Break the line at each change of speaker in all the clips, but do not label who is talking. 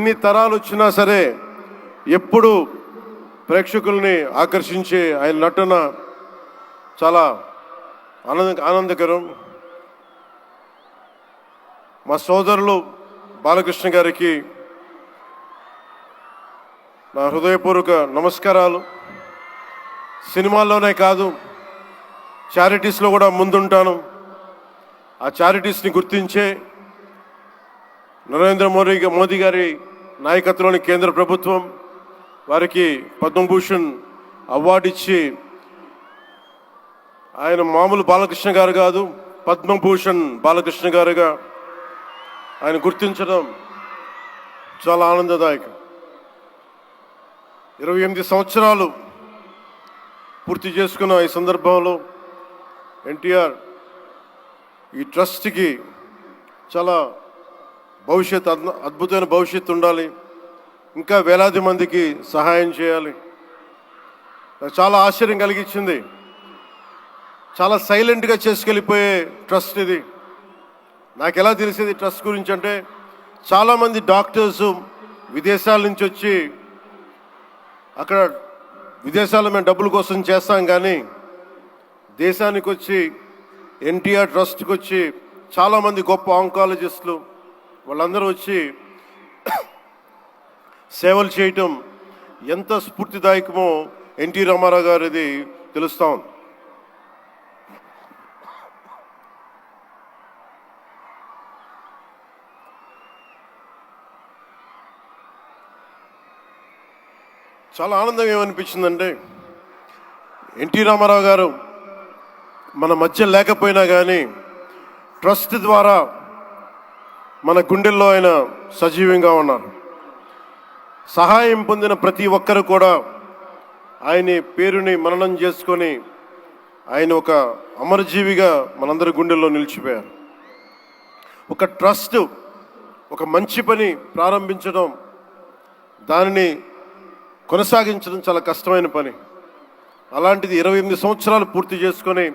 ఎన్ని తరాలు వచ్చినా సరే ఎప్పుడు ప్రేక్షకుల్ని ఆకర్షించే ఆయన నటన చాలా ఆనంద ఆనందకరం. మా సోదరులు బాలకృష్ణ గారికి నా హృదయపూర్వక నమస్కారాలు. సినిమాల్లోనే కాదు చారిటీస్లో కూడా ముందుంటాను. ఆ చారిటీస్ని గుర్తించే నరేంద్ర మోడీ మోదీ గారి నాయకత్వంలోని కేంద్ర ప్రభుత్వం వారికి పద్మభూషణ్ అవార్డు ఇచ్చి ఆయన మామూలు బాలకృష్ణ గారు కాదు పద్మభూషణ్ బాలకృష్ణ గారుగా ఆయన గుర్తించడం చాలా ఆనందదాయకం. ఇరవై ఎనిమిది సంవత్సరాలు పూర్తి చేసుకున్న ఈ సందర్భంలో ఎన్టీఆర్ ఈ ట్రస్ట్కి చాలా భవిష్యత్ అద్భు- అద్భుతమైన భవిష్యత్తు ఉండాలి. ఇంకా వేలాది మందికి సహాయం చేయాలి. చాలా ఆశ్చర్యం కలిగించింది. చాలా సైలెంట్గా చేసుకెళ్ళిపోయే ట్రస్ట్ ఇది. నాకు ఎలా తెలిసేది ట్రస్ట్ గురించి అంటే చాలామంది డాక్టర్స్ విదేశాల నుంచి వచ్చి అక్కడ విదేశాల్లో మేము డబ్బుల కోసం చేస్తాం కానీ దేశానికి వచ్చి ఎన్టీఆర్ ట్రస్ట్కి వచ్చి చాలామంది గొప్ప ఆంకాలజిస్టులు వాళ్ళందరూ వచ్చి సేవలు చేయటం ఎంత స్ఫూర్తిదాయకమో ఎన్టీ రామారావు గారిది తెలుస్తా ఉంది. చాలా ఆనందం ఏమనిపించిందంటే ఎన్టీ రామారావు గారు మన మధ్య లేకపోయినా కానీ ట్రస్ట్ ద్వారా మన గుండెల్లో ఆయన సజీవంగా ఉన్నారు. సహాయం పొందిన ప్రతి ఒక్కరు కూడా ఆయన పేరుని మననం చేసుకొని ఆయన ఒక అమరజీవిగా మనందరి గుండెల్లో నిలిచిపోయారు. ఒక ట్రస్ట్ ఒక మంచి పని ప్రారంభించడం దానిని కొనసాగించడం చాలా కష్టమైన పని. అలాంటిది ఇరవై ఎనిమిది సంవత్సరాలు పూర్తి చేసుకొని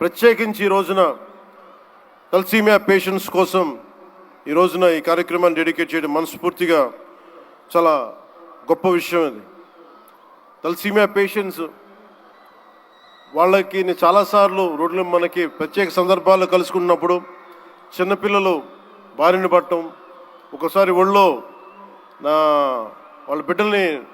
ప్రత్యేకించి ఈ రోజున తలసీమియా పేషెంట్స్ కోసం ఈ రోజున ఈ కార్యక్రమాన్ని డెడికేట్ చేయడం మనస్ఫూర్తిగా చాలా గొప్ప విషయం ఇది. తలసీమియా పేషెంట్స్ వాళ్ళకి నేను చాలాసార్లు రోడ్లు మనకి ప్రత్యేక సందర్భాల్లో కలుసుకున్నప్పుడు చిన్నపిల్లలు బారిన పడటం ఒకసారి ఒళ్ళో నా వాళ్ళ బిడ్డల్ని